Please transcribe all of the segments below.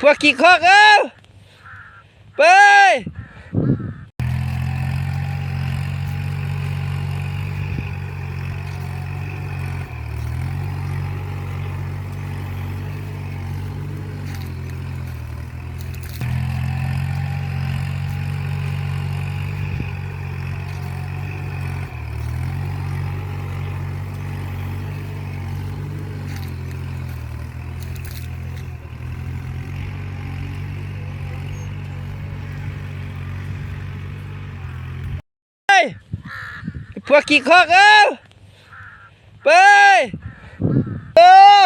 พวกกี่ข้อเอ้าไป ไป พวกขี้คอกเอ้าไปเออ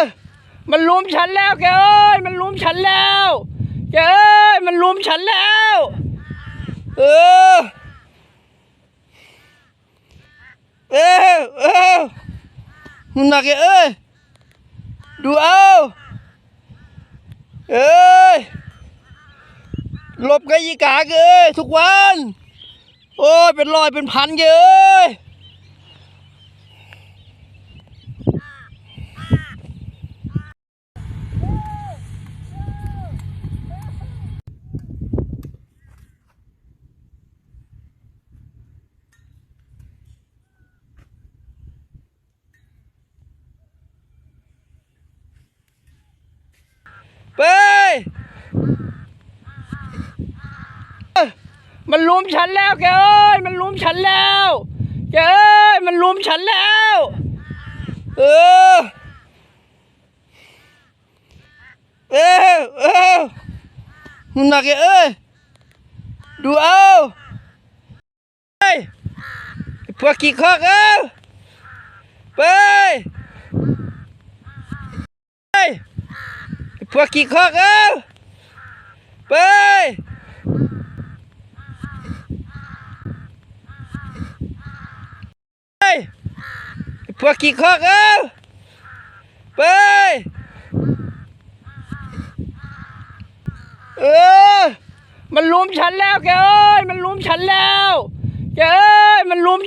มันลุมฉันแล้วแกเอ้ยมันลุมฉันแล้วแกเอ้ยมันลุมฉันแล้ว เออเออเออมึงหนักแกเอ้ยดูเอาเอ้ยหลบกับยีกาเกเอ้ยทุกวัน โอ้ยเป็นรอยเป็นพันเยอะไป มันลุมฉันแล้วแกเอ้ย มันลุมฉันแล้วแกเอ้ย มันลุมฉันแล้ว เออ เออเออมึงหนักแกเอ้ย ดูเอาไปพวกขี้อกเอ้าไปพ วกขี้คอกเอ้าไปไปพวกขี้คอกเอ้าไปเออ มันลุมฉันแล้วแกเอ้ย มันลุมฉันแล้วแกเอ้ย มันลุม